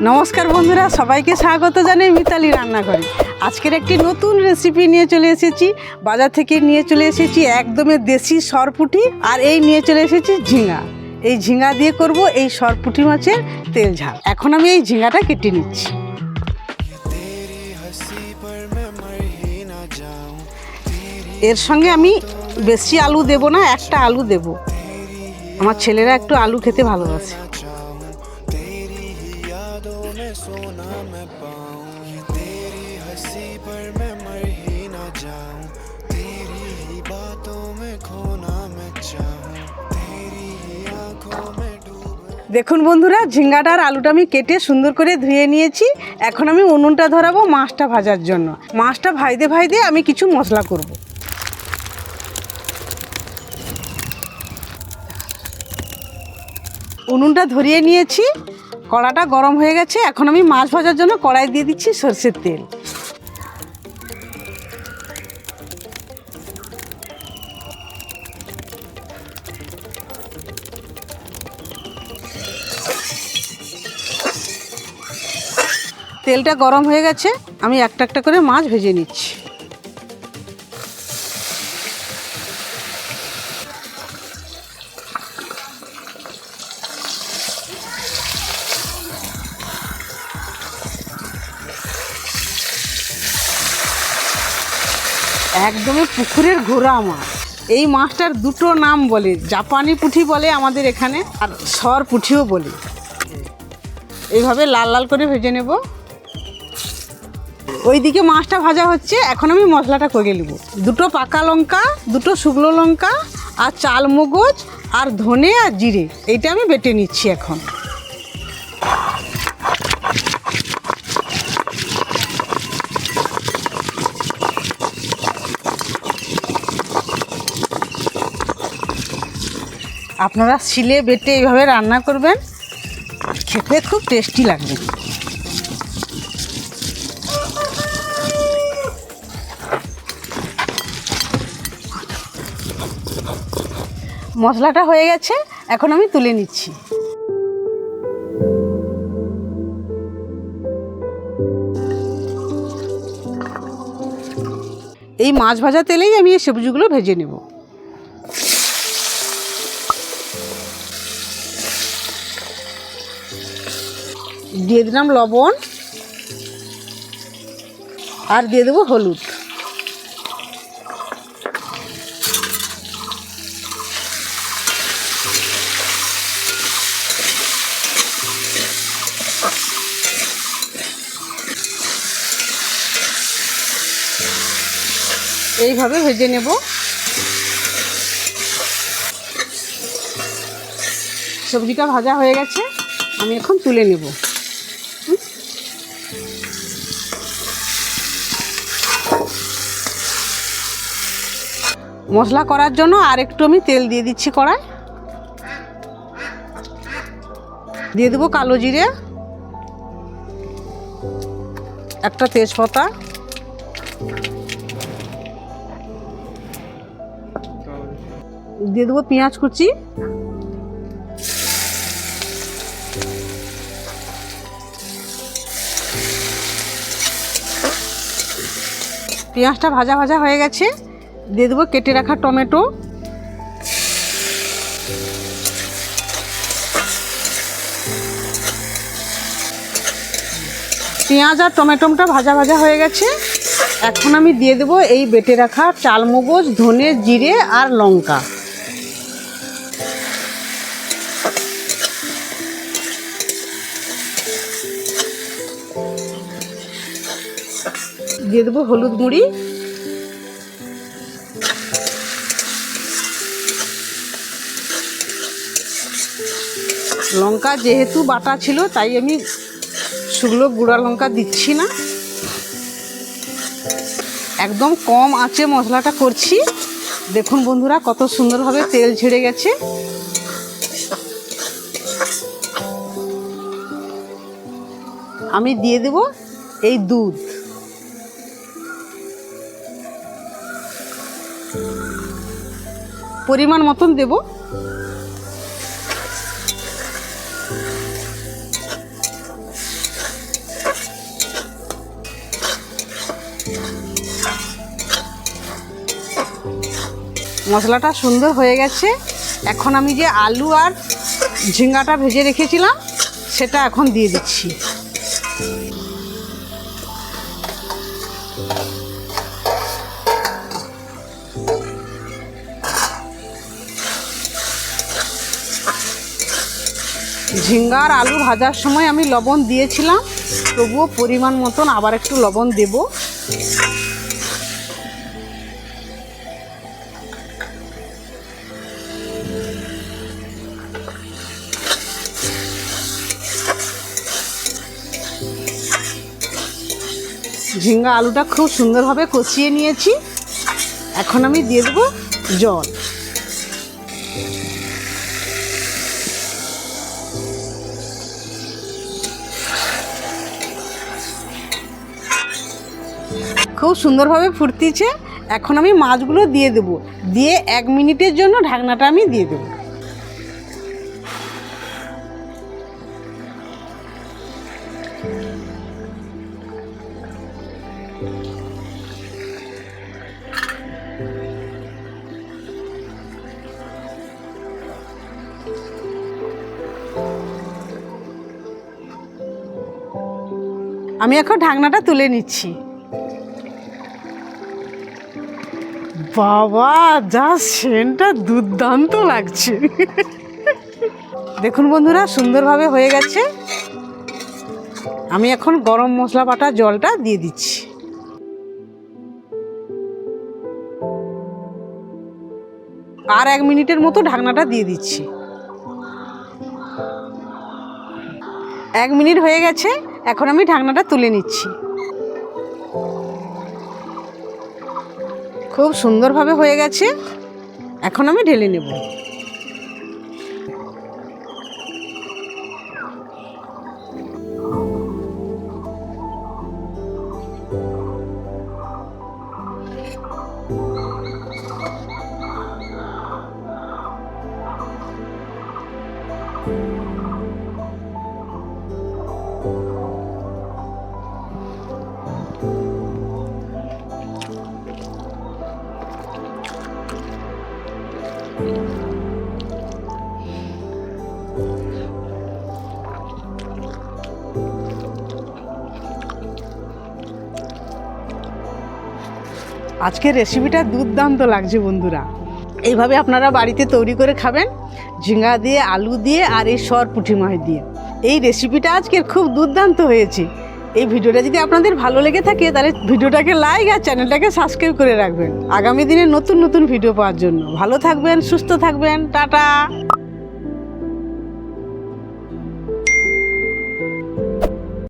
নমস্কার বন্ধুরা, সবাইকে স্বাগত জানাই মিতালি রান্না রান্নাঘরে। আজকের একটি নতুন রেসিপি নিয়ে চলে এসেছি। বাজার থেকে নিয়ে চলে এসেছি একদমই দেশি সরপুটি আর এই নিয়ে চলে এসেছি ঝিঙা। এই ঝিঙা দিয়ে করব এই সরপুটি মাছের তেল ঝাল। এখন আমি এই ঝিঙাটা কেটে নিচ্ছি। এর সঙ্গে আমি বেশি আলু দেব না, একটা আলু দেব। আমার ছেলেরা একটু আলু খেতে ভালোবাসে। দেখুন বন্ধুরা ঝিঙ্গাটার আলুটা আমি কেটে সুন্দর করে ধুয়ে নিয়েছি। এখন আমি উনুনটা ধরাবো মাছটা ভাজার জন্য। মাছটা ভাইদে ভাইদে আমি কিছু মশলা করব। উনুনটা ধরিয়ে নিয়েছি। কড়াটা গরম হয়ে গেছে, এখন আমি মাছ ভাজার জন্য কড়াই দিয়ে দিচ্ছি সর্ষের তেল। তেলটা গরম হয়ে গেছে, আমি একটা একটা করে মাছ ভেজে নিচ্ছি। একদমই পুকুরের ঘোড়া মাছ এই মাছটার দুটো নাম বলে, জাপানি পুঁঠি বলে আমাদের এখানে আর সর পুঁঠিও বলে। এইভাবে লাল লাল করে ভেজে নেব। ওইদিকে মাছটা ভাজা হচ্ছে, এখন আমি মশলাটা করে নেব। দুটো পাকা লঙ্কা, দুটো শুকনো লঙ্কা, আর চাল মগজ আর ধনে আর জিরে, এইটা আমি বেটে নিচ্ছি এখন। আপনারা শিলে বেটে এইভাবে রান্না করবেন খেতে খুব টেস্টি লাগবে। মশলাটা হয়ে গেছে, এখন আমি তুলে নিচ্ছি। এই মাছ ভাজা তেলেই আমি এই সবজিগুলো ভেজে নেব। দিয়ে দিলাম লবণ আর দিয়ে দেবো হলুদ। এইভাবে ভেজে নেব। সবজিটা ভাজা হয়ে গেছে, আমি এখন তুলে নেব। মশলা করার জন্য আর একটু আমি তেল দিয়ে দিচ্ছি কড়াই। দিয়ে দেবো কালো জিরে, একটা তেজপাতা। দিয়ে দেবো পেঁয়াজ কুচি। পেঁয়াজটা ভাজা ভাজা হয়ে গেছে। দিয়ে দেবো, কেটে রাখা টমেটো। পেঁয়াজ আর টমেটোটা ভাজা ভাজা হয়ে গেছে। এখন আমি দিয়ে দেবো এই বেটে রাখা চালমগজ, ধনে জিরে আর লঙ্কা। দিয়ে দেবো হলুদ গুঁড়ি। লঙ্কা যেহেতু বাটা ছিল, তাই আমি শুকনো গুঁড়া লঙ্কা দিচ্ছি না। একদম কম আঁচে মশলাটা করছি। দেখুন বন্ধুরা, কত সুন্দরভাবে তেল ছেড়ে গেছে। আমি দিয়ে দেব এই দুধ। পরিমাণ মতন দেব। মশলাটা সুন্দর হয়ে গেছে। এখন আমি যে আলু আর ঝিঙ্গাটা ভেজে রেখেছিলাম, সেটা এখন দিয়ে দিচ্ছি। ঝিঙ্গা আর আলু ভাজার সময় আমি লবণ দিয়েছিলাম, তবুও পরিমাণ মতন আবার একটু লবণ দেব। ঝিঙ্গা আলুটা খুব সুন্দরভাবে কষিয়ে নিয়েছি। এখন আমি দিয়ে দেবো জল। খুব সুন্দরভাবে ফুটতিছে। এখন আমি মাছগুলো দিয়ে দেব। দিয়ে এক মিনিটের জন্য ঢাকনাটা আমি দিয়ে দেবো। আমি এখন ঢাকনাটা তুলে নিচ্ছি। বাবা, যা সেন্টটা দুর্দান্ত লাগছে। দেখুন বন্ধুরা, সুন্দরভাবে হয়ে গেছে। আমি এখন গরম মশলা বাটা জলটা দিয়ে দিচ্ছি। আর এক মিনিটের মতো ঢাকনাটা দিয়ে দিচ্ছি। এক মিনিট হয়ে গেছে। এখন আমি ঢাকনাটা তুলে নিচ্ছি। খুব সুন্দরভাবে হয়ে গেছে। এখন আমি ঢেলে নেব। আজকের রেসিপিটা দুর্দান্ত লাগছে বন্ধুরা। এইভাবে আপনারা বাড়িতে তৈরি করে খাবেন ঝিঙ্গা দিয়ে, আলু দিয়ে আর এই সর পুঁটি মাছ দিয়ে। এই রেসিপিটা আজকের খুব দুর্দান্ত হয়েছে। এই ভিডিওটা যদি আপনাদের ভালো লেগে থাকে, তাহলে ভিডিওটাকে লাইক আর চ্যানেলটাকে সাবস্ক্রাইব করে রাখবেন। আগামী দিনে নতুন নতুন ভিডিও পাওয়ার জন্য। ভালো থাকবেন, সুস্থ থাকবেন, টাটা!